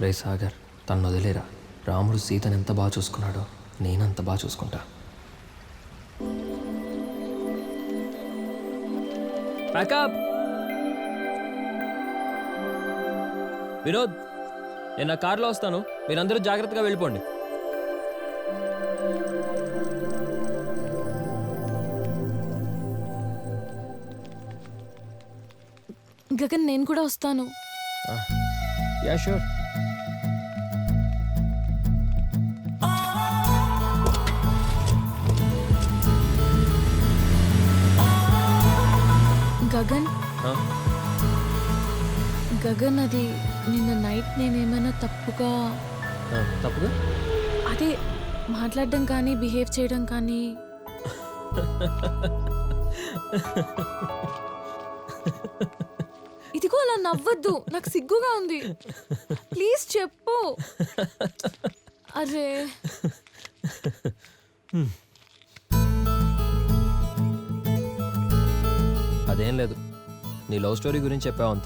రే సాగర్ తను వదిలేరా? రాముడు సీతను ఎంత బాగా చూసుకున్నాడో నేనంత బాగా చూసుకుంటా. ప్యాకప్ వినోద్ నేను నా కార్లో వస్తాను. మీరందరూ జాగ్రత్తగా వెళ్ళిపోండి. గగన్ నేను కూడా వస్తాను. Yeah sure Gagan? గగన్ అది నిన్న నైట్ నేనేమైనా తప్పుగా తప్పుగా? అదే మాట్లాడడం కానీ బిహేవ్ చేయడం కానీ. ఇదిగో అలా నవ్వద్దు. నాకు సిగ్గుగా ఉంది. ప్లీజ్ చెప్పు. అరే. అదేం లేదు. నీ లవ్ స్టోరీ గురించి చెప్పావు అంతే.